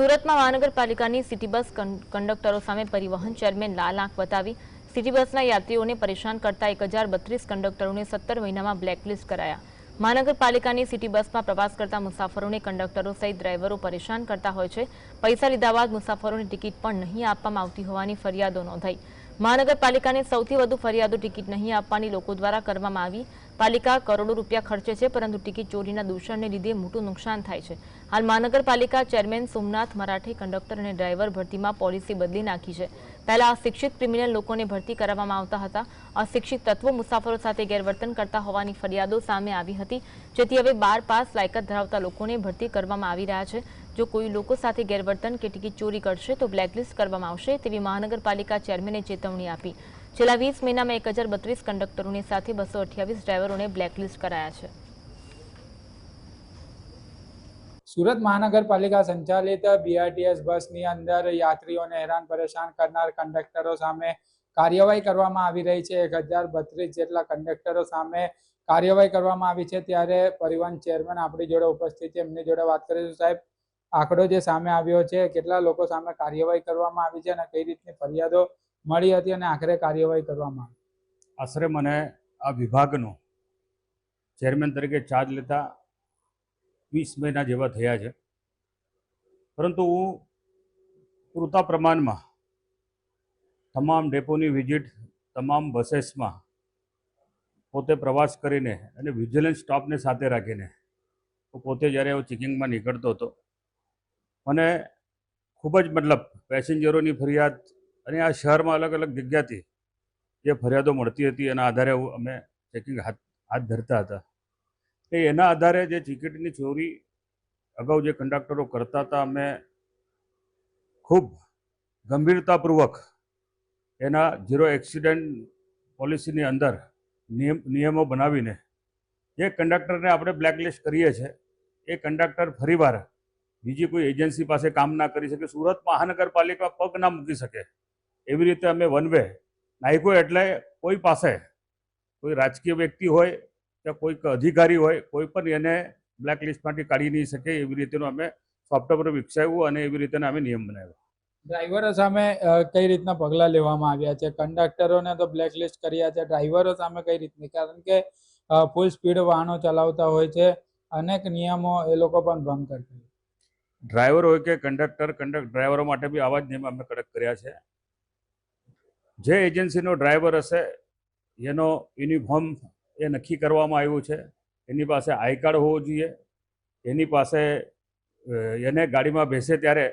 સુરતમાં મહાનગરપાલિકાની city bus કંડક્ટરો સામે પરિવહન ચેરમેન લાલ આંખ બતાવી. સિટી બસના યાત્રીઓને પરેશાન કરતા એક કંડક્ટરોને સત્તર મહિનામાં બ્લેકલિસ્ટ કરાયા. મહાનગરપાલિકાની સિટી બસમાં પ્રવાસ કરતા મુસાફરોને કંડક્ટરો સહિત ડ્રાઈવરો પરેશાન કરતા હોય છે. પૈસા લીધા બાદ મુસાફરોની ટિકિટ પણ નહીં આપવામાં આવતી હોવાની ફરિયાદો નોંધાઈ. મહાનગરપાલિકાને સૌથી વધુ ફરિયાદો ટિકિટ નહીં આપવાની લોકો દ્વારા કરવામાં આવી. પાલિકા કરોડો રૂપિયા ખર્ચે છે, પરંતુ ટિકિટ ચોરીના દૂષણને લીધે મોટું નુકસાન થાય છે. હાલ મહાનગરપાલિકા ચેરમેન સોમનાથ મરાઠે કંડક્ટર અને ડ્રાઈવર ભરતીમાં પોલિસી બદલી નાખી છે. પહેલા અશિક્ષિત ક્રિમિનલ લોકોને ભરતી કરવામાં આવતા હતા. અશિક્ષિત તત્વો મુસાફરો સાથે ગેરવર્તન કરતા હોવાની ફરિયાદો સામે આવી હતી. જેથી હવે બાર પાસ લાયકાત ધરાવતા લોકોને ભરતી કરવામાં આવી રહ્યા છે. જો કોઈ લોકો સાથે ગેરવર્તન કે ટિકિટ ચોરી કરશે તો બ્લેકલિસ્ટ કરવામાં આવશે તેવી મહાનગરપાલિકા ચેરમેને ચેતવણી આપી. છેલ્લા વીસ મહિનામાં એક હજાર બત્રીસ કંડક્ટરોની સાથે બસો અઠ્યાવીસ ડ્રાઈવરોને બ્લેકલિસ્ટ કરાયા છે. સુરત મહાનગરપાલિકા સંચાલિત બીઆરટીએસ બસની અંદર યાત્રીઓને હેરાન પરેશાન કરનાર કંડક્ટરો સામે કાર્યવાહી કરવામાં આવી રહી છે. એક હજાર બત્રીસ જેટલા કંડક્ટરો સામે કાર્યવાહી કરવામાં આવી છે ત્યારે પરિવહન ચેરમેન આપણી જોડે ઉપસ્થિત છે. એમની જોડે વાત કરીશું સાહેબ. આંકડો જે સામે આવ્યો છે, કેટલા લોકો સામે કાર્યવાહી કરવામાં આવી છે અને કઈ રીતની ફરિયાદો મળી હતી અને આખરે કાર્યવાહી કરવામાં આવી? આશરે મને આ વિભાગનો ચેરમેન તરીકે ચાર્જ લેતા વીસ મહિના જેવા થયા છે. પરંતુ હું પૂરતા પ્રમાણમાં તમામ ડેપોની વિઝિટ, તમામ બસેસમાં પોતે પ્રવાસ કરીને અને વિજિલન્સ સ્ટાફને સાથે રાખીને હું પોતે જ્યારે હું ચેકિંગમાં નીકળતો હતો મને ખૂબ જ મતલબ પેસેન્જરોની ફરિયાદ અને આ શહેરમાં અલગ અલગ જગ્યાથી જે ફરિયાદો મળતી હતી એના આધારે અમે ચેકિંગ હાથ હાથ ધરતા હતા. એ એના આધારે જે ટિકિટની ચોરી અગાઉ જે કંડક્ટરો કરતા હતા, અમે ખૂબ ગંભીરતાપૂર્વક એના ઝીરો એક્સિડન્ટ પોલિસીની અંદર નિયમ, નિયમો બનાવીને જે કંડક્ટરને આપણે બ્લેકલિસ્ટ કરીએ છીએ, એ કંડક્ટર ફરીવાર બીજી કોઈ એજન્સી પાસે કામ ના કરી શકે, સુરત મહાનગરપાલિકા પગ ના મૂકી શકે. એવી રીતે અમે વન વે નાયકો એટલે કોઈ પાસે કોઈ રાજકીય વ્યક્તિ હોય કે કોઈક અધિકારી હોય, કોઈ પણ એને બ્લેકલિસ્ટમાંથી કાઢી નહીં શકે એવી રીતેનું અમે સોફ્ટવેર વિકસાવ્યું અને એવી રીતે અમે નિયમ બનાવ્યો. ડ્રાઈવરો સામે કઈ રીતના પગલાં લેવામાં આવ્યા છે? કંડક્ટરોને તો બ્લેકલિસ્ટ કર્યા છે. ડ્રાઈવરો સામે કઈ રીતની? કારણ કે ફૂલ સ્પીડ વાહનો ચલાવતા હોય છે. અનેક નિયમો એ લોકો પણ ભંગ કરતા ડ્રાઈવર હોય કે કંડક્ટર કંડક્ટ ડ્રાઈવરો માટે બી આવા જ નિયમ અમે કડક કર્યા છે. જે એજન્સીનો ડ્રાઈવર હશે, એનો યુનિફોર્મ એ નક્કી કરવામાં આવ્યું છે. એની પાસે આઈ કાર્ડ હોવો જોઈએ. એની પાસે એને ગાડીમાં બેસે ત્યારે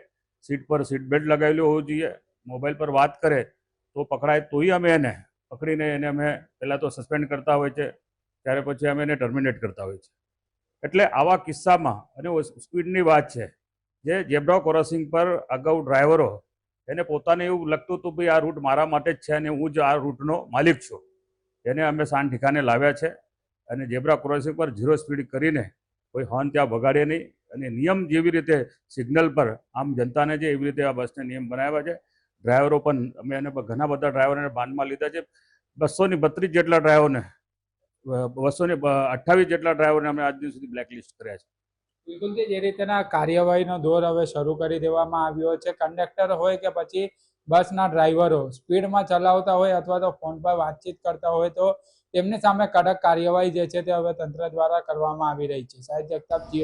સીટ પર સીટ બેલ્ટ લગાવેલું હોવું જોઈએ. મોબાઈલ પર વાત કરે તો પકડાય તોય અમે એને પકડીને એને અમે પહેલાં તો સસ્પેન્ડ કરતા હોય છે, ત્યારે પછી અમે એને ટર્મિનેટ કરતા હોય છે. એટલે આવા કિસ્સામાં, અને સ્પીડની વાત છે જે જેબ્રા ક્રોસિંગ પર અગાઉ ડ્રાઈવરો એને પોતાને એવું લગતું હતું ભાઈ આ રૂટ મારા માટે જ છે અને હું જ આ રૂટનો માલિક છું. એને અમે શાન ઠીકાને લાવ્યા છે અને જેબ્રા ક્રોસિંગ પર ઝીરો સ્પીડ કરીને કોઈ હોર્ન ત્યાં બગાડે નહીં અને નિયમ જેવી રીતે સિગ્નલ પર આમ જનતાને જે એવી રીતે આ બસને નિયમ બનાવ્યા છે, ડ્રાઈવરો પણ અમે એને ઘણા બધા ડ્રાઈવરોને બાંધમાં લીધા છે. બસોની બત્રીસ જેટલા ડ્રાઈવરને બસો ને અઠ્ઠાવીસ જેટલા ડ્રાઈવરને અમે આજ દિન સુધી બ્લેકલિસ્ટ કર્યા છે. બિલકુલ કે જે રીતના કાર્યવાહીનો દોર હવે શરૂ કરી દેવામાં આવ્યો છે. કંડક્ટર હોય કે પછી બસના ડ્રાઈવરો સ્પીડમાં ચલાવતા હોય અથવા તો ફોન પર વાતચીત કરતા હોય તો તેમની સામે કડક કાર્યવાહી જે છે તે હવે તંત્ર દ્વારા કરવામાં આવી રહી છે. સાહેબ જગતાપ જી